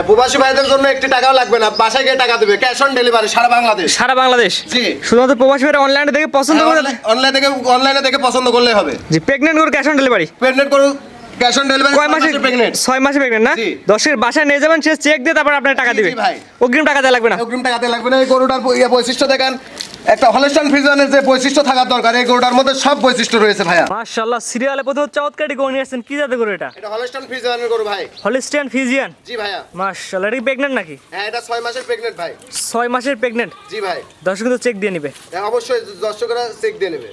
হ্যাঁ প্রবাসী ভাইদের জন্য একটি টাকাও লাগবে না। বাসায় গিয়ে টাকা দেবে। ক্যাশ অন ডেলিভারি সারা বাংলাদেশ। সারা বাংলাদেশ? জি। শুধুমাত্র প্রবাসী ভাইরা অনলাইনে দেখে পছন্দ করে? অনলাইন থেকে অনলাইনে দেখে পছন্দ করলেই হবে। জি প্রেগনেন্ট করে ক্যাশ অন ডেলিভারি প্রেগনেন্ট করে ক্যাশ অন ডেলিভারি কয় মাসে প্রেগনেন্ট ছয় মাসে প্রেগনেন্ট না। দশের বাসায় নিয়ে যাবেন সে চেক দিয়ে তারপর আপনার টাকা জি, দিবে। ভাই। অগ্রিম টাকা দেওয়া লাগবে না? অগ্রিম টাকাতে লাগবে না। এই গরুটার ইয়ে বৈশিষ্ট্য দেখেন। একটা হলস্টান ফিজনের যে বৈশিষ্ট্য থাকার দরকার এই গরুটার মধ্যে সব বৈশিষ্ট্য রয়েছে ভাইয়া। মাশাআল্লাহ সিরিয়ালে প্রথম চমৎকারটি গরু নিয়ে আসছেন। কি জাতে গরু এটা? এটা হলস্টান ফিজনের গরু ভাই। হলিস্টিয়ান ফিজিয়ান জি ভাইয়া। মাশাআল্লাহ এটা প্রেগনেন্ট নাকি? হ্যাঁ এটা ছয় মাসের প্রেগনেন্ট ভাই। ছয় মাসের প্রেগনেন্ট জি ভাই। দর্শক কিন্তু চেক দিয়ে নিবে। হ্যাঁ, অবশ্যই দর্শকরা চেক দিয়ে নেবে।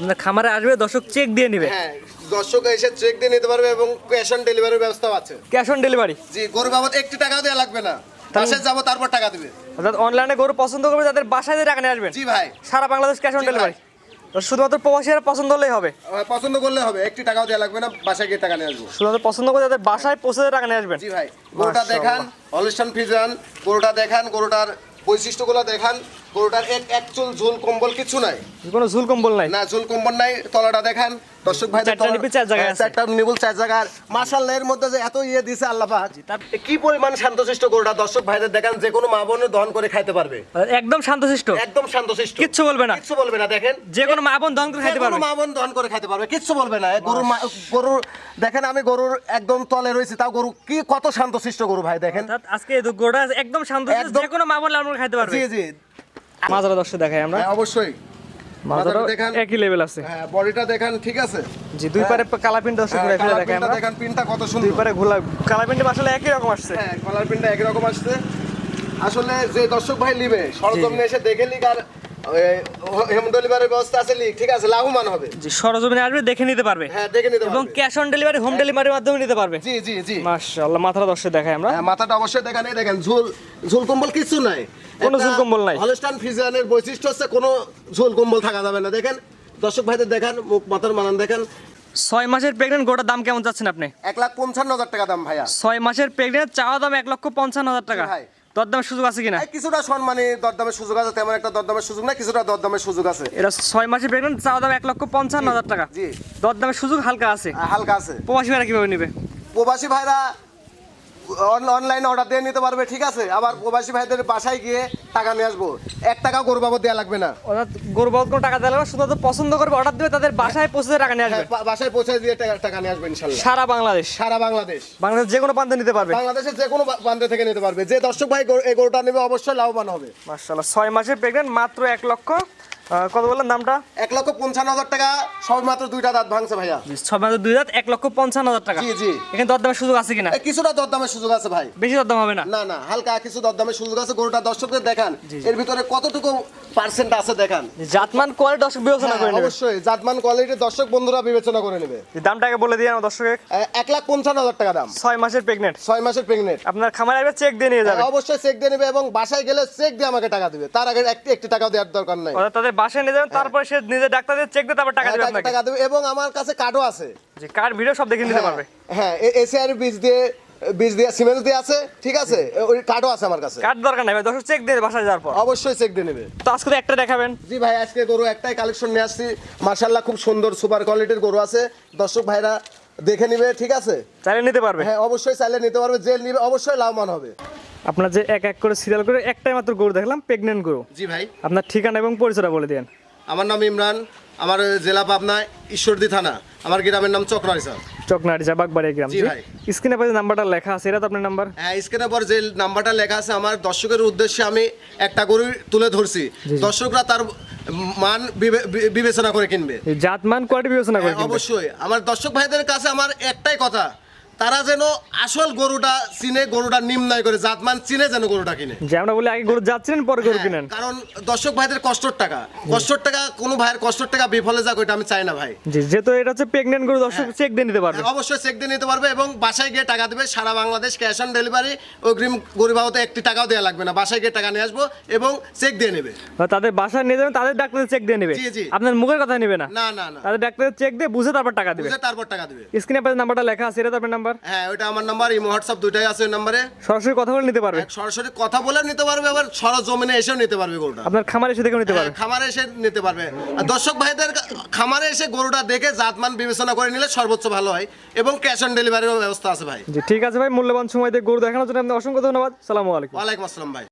আপনার খামারে আসবে দর্শক চেক দিয়ে নিবে। হ্যাঁ দর্শক এসে চেক দিয়ে নিতে পারবে এবং ক্যাশ অন ডেলিভারির ব্যবস্থাও আছে। ক্যাশ অন ডেলিভারি জি গরু বাবদ একটি টাকাও দেওয়া লাগবে না। বাসায় যাব তারপর টাকা দিবে। অর্থাৎ অনলাইনে গরু পছন্দ করবে তাদের বাসায় টাকা নিয়ে আসবেন। জি ভাই। সারা বাংলাদেশ ক্যাশ অন। ডেলিভারি শুধুমাত্র প্রবাসীরা পছন্দ হলেই হবে। পছন্দ করলে হবে একটি টাকাও দেওয়া লাগবে না বাসায় গিয়ে টাকা নিয়ে আসব। শুধুমাত্র পছন্দ করে তাদের বাসায় পৌঁছে টাকা নিয়ে আসবেন। জি ভাই গরুটা দেখান হলিস্টান ফিজান গরুটা দেখান গরুটার বৈশিষ্ট্যগুলো দেখান। গরুটার এক এক চুল ঝুল কম্বল কিছু নাই। কোনো ঝুল কম্বল নাই? না ঝুল কম্বল নাই তলাটা দেখান। দর্শক ভাই চারটা নিবল চার জায়গায় আছে। চারটা নিবল চার জায়গার। মাশাআল্লাহ এর মধ্যে যে এত ইয়ে দিছে আল্লাহ পাক। কি পরিমাণ শান্তশিষ্ট গরুটা? দর্শক ভাইদের দেখান যে কোনো মা বোনের দহন করে খাইতে পারবে। একদম শান্তশিষ্ট। একদম শান্তশিষ্ট। কিচ্ছু বলবে না। কিচ্ছু বলবে না দেখেন। যে কোনো মা বোন দন করে খাইতে কোনো পারবে। মা বোন দহন করে খাইতে পারবে কিচ্ছু বলবে না। গরুর গরুর দেখেন আমি গরুর একদম তলে রয়েছি তাও গরু কি কত শান্তশিষ্ট গরু ভাই দেখেন। আজকে গোটা একদম শান্ত একদম- যে কোনো মা বোন লালন খাইতে পারবে। জি জি। মাজারা দর্শক দেখাই আমরা। হ্যাঁ অবশ্যই। মাজারা দেখেন। একই লেভেল আছে। হ্যাঁ বডিটা দেখান ঠিক আছে? জি দুই পারে কালা প্রিন্ট দর্শক হ্যাঁ, ঘুরে ফেলে দেখাই আমরা। দেখান প্রিন্টটা কত সুন্দর। দুই পারে ঘোলা কালা প্রিন্ট আসলে একই রকম আসছে। হ্যাঁ কালার প্রিন্টটা একই রকম আসছে। আসলে যে দর্শক ভাই নিবে সরজমিনে এসে দেখে নিক আর হেম ডেলিভারির ব্যবস্থা আছে লিক ঠিক আছে লাভবান হবে। জি সরজমিনে আসবে দেখে নিতে পারবে। হ্যাঁ দেখে নিতে এবং ক্যাশ অন ডেলিভারি হোম ডেলিভারির মাধ্যমে নিতে পারবে। জি জি জি। মাশাআল্লাহ মাথাটা দেখাই আমরা। হ্যাঁ, মাথাটা অবশ্যই দেখেন এই দেখেন ঝুল ঝুল কম্বল কিছু নাই। কোনো ঝুল কম্বল নাই। বৈশিষ্ট্য হচ্ছে কোনো ঝুল কম্বল থাকা যাবে না। দেখেন দর্শক ভাইদের দেখেন মুখ মাথার মানান দেখেন। ছয় মাসের প্রেগনেন্ট গোটার দাম কেমন চাচ্ছেন আপনি? এক লাখ পঞ্চান্ন হাজার টাকা দাম ভাইয়া। ছয় মাসের প্রেগনেন্ট চাওয়া দাম এক লক্ষ পঞ্চান্ন হাজার টাকা। ভাই। দরদামের সুযোগ আছে কিনা? কিছুটা সম্মানী দরদামের সুযোগ আছে তেমন একটা দরদামের সুযোগ না কিছুটা দরদামের সুযোগ আছে। এটা ছয় মাসে প্রেগনেন্ট চাওয়া দাম এক লক্ষ পঞ্চান্ন হাজার টাকা। জি। দরদামের সুযোগ হালকা আছে। হালকা আছে। প্রবাসী ভাইরা কীভাবে নিবে? প্রবাসী ভাইরা অনলাইনে অর্ডার দিয়ে নিতে পারবে ঠিক আছে? আবার প্রবাসী ভাইদের বাসায় গিয়ে টাকা নিয়ে আসব। এক টাকা গরু বাবদ দেওয়া লাগবে না। অর্থাৎ গরু বাবদ কোনো টাকা দেওয়া লাগবে শুধুমাত্র পছন্দ করবে অর্ডার দেবে তাদের বাসায় পৌঁছে দিয়ে টাকা নিয়ে আসবে। হ্যাঁ, বাসায় পৌঁছে দিয়ে টাকা- টাকা নিয়ে আসবে ইনশাল্লাহ। সারা বাংলাদেশ। সারা বাংলাদেশ। বাংলাদেশ যে কোনো প্রান্তে নিতে পারবে। বাংলাদেশের যে কোনো বান্ধে থেকে নিতে পারবে। যে দর্শক ভাই এই গরুটা নেবে অবশ্যই লাভবান হবে। মার্শাল্লাহ ছয় মাসের প্রেগনেন্ট মাত্র এক লক্ষ কত বললেন দামটা? এক লক্ষ পঞ্চান্ন হাজার টাকা সব মাত্র দুইটা দাঁত ভাঙছে ভাইয়া। ছয় মাসের দুই হাজার এক লক্ষ পঞ্চান্ন হাজার টাকা। জি জি। এখানে দরদামের সুযোগ আছে কিনা? কিছুটা দরদামের সুযোগ আছে ভাই। বেশি দরদাম হবে না? না না হালকা কিছু দরদামের সুযোগ আছে গরুটা দর্শকদের দেখান। এর ভিতরে কতটুকু পার্সেন্ট আছে দেখান? জাতমান কোয়ালিটি দর্শক বিবেচনা হ্যাঁ, করে নেবে। অবশ্যই জাতমান কোয়ালিটির দর্শক বন্ধুরা বিবেচনা করে নেবে। দামটাকে বলে দিয়ে আমার দর্শক এক লাখ পঞ্চান্ন হাজার টাকা দাম। ছয় মাসের প্রেগনেন্ট ছয় মাসের প্রেগনেন্ট আপনার খামারে আসবে চেক দিয়ে নিয়ে যাবে। অবশ্যই চেক দিয়ে নেবে এবং বাসায় গেলে চেক দিয়ে আমাকে টাকা দিবে। তার আগে একটি একটি টাকাও দেওয়ার দরকার নাই। তাদের বাসায় নিয়ে যাবেন তারপরে সে নিজে ডাক্তারদের চেক দিয়ে তারপর টাকা হ্যাঁ, দেবে আপনাকে। টাকা দেবে। এবং আমার কাছে কার্ডও আছে। যে কার ভিডিও সব দেখে নিতে পারবে। হ্যাঁ এসিআর বীজ দিয়ে বীজ দিয়ে সিমেন্ট দিয়ে আছে ঠিক আছে? ওই কার্ডও আছে আমার কাছে। কার দরকার নাই ভাই দর্শক চেক দিয়ে বাসায় যাওয়ার পর। অবশ্যই চেক দিয়ে নেবে। তো আজকে একটা দেখাবেন। জি ভাই আজকে গরু একটাই কালেকশন নিয়ে আসছি। মার্শাল্লাহ খুব সুন্দর সুপার কোয়ালিটির গরু আছে। দর্শক ভাইরা দেখে নিবে ঠিক আছে? চাইলে নিতে পারবে। হ্যাঁ অবশ্যই চাইলে নিতে পারবে যে নিবে অবশ্যই লাভবান হবে। আপনার যে এক এক করে সিরিয়াল করে একটাই মাত্র গরু দেখলাম প্রেগনেন্ট গরু। জি ভাই। আপনার ঠিকানা এবং পরিচয়টা বলে দেন আমার নাম ইমরান আমার জেলা পাবনা ঈশ্বরদী থানা আমার গ্রামের নাম চক্রারি স্যার। চকনাড়ি বাগবাড়ি গ্রাম জি ভাই। স্ক্রিনে পাশে নাম্বারটা লেখা আছে এটা তো আপনার নাম্বার? হ্যাঁ স্ক্রিনের পর যে নাম্বারটা লেখা আছে আমার দর্শকের উদ্দেশ্যে আমি একটা গরু তুলে ধরছি। দর্শকরা তার মান বিবে- বিবেচনা করে কিনবে। জাত মান কোয়ালিটি বিবেচনা করে হ্যাঁ, অবশ্যই। আমার দর্শক ভাইদের কাছে আমার একটাই কথা তারা যেন আসল গরুটা চিনে গরুটা নিম্নয় করে জাতমান চিনে যেন গরুটা কিনে। যে আমরা বলি আগে গরু যাচ্ছিলেন পরে গরু হ্যাঁ, কিনেন। কারণ দর্শক ভাইদের কষ্টর টাকা। কষ্টর টাকা কোনো ভাইয়ের কষ্টর টাকা বিফলে যাক ওইটা আমি চাই না ভাই। জি যেহেতু এটা হচ্ছে প্রেগনেন্ট গরু দর্শক চেক দিয়ে নিতে পারবে। অবশ্যই চেক দিয়ে নিতে পারবে এবং বাসায় গিয়ে টাকা দেবে। সারা বাংলাদেশ ক্যাশ অন ডেলিভারি অগ্রিম গরিব বাবদে একটি টাকাও দেওয়া লাগবে না। বাসায় গিয়ে টাকা নিয়ে আসব এবং চেক দিয়ে নেবে। তাদের বাসায় নিয়ে যাবেন তাদের ডাক্তারের চেক দিয়ে নেবে। জি, জি। আপনার মুখের কথা নেবে না। না না তাদের ডাক্তারের চেক দিয়ে বুঝে তারপর টাকা দিবে। বুঝে তারপর টাকা দেবে। স্ক্রিনে পাশে নাম্বারটা লেখা আছে এটা তো আপনার নাম্বার নাম্বার? হ্যাঁ ওটা আমার নাম্বার ইমো হোয়াটসঅ্যাপ দুটাই আছে ওই নাম্বারে। সরাসরি কথা বলে নিতে পারবে? সরাসরি কথা বলে নিতে পারবে আবার সরজমিনে এসেও নিতে পারবে গরুটা। আপনার খামার এসে দেখে নিতে হ্যাঁ, পারবে। খামারে এসে নিতে পারবে। আর দর্শক ভাইদের খামারে এসে গরুটা দেখে জাতমান বিবেচনা করে নিলে সর্বোচ্চ ভালো হয় এবং ক্যাশ অন ডেলিভারিরও ব্যবস্থা আছে ভাই। জি ঠিক আছে ভাই মূল্যবান সময় দিয়ে গরু দেখানোর জন্য আপনাকে অসংখ্য ধন্যবাদ। সালামু আলাইকুম। ওয়ালাইকুম আসসালাম ভাই।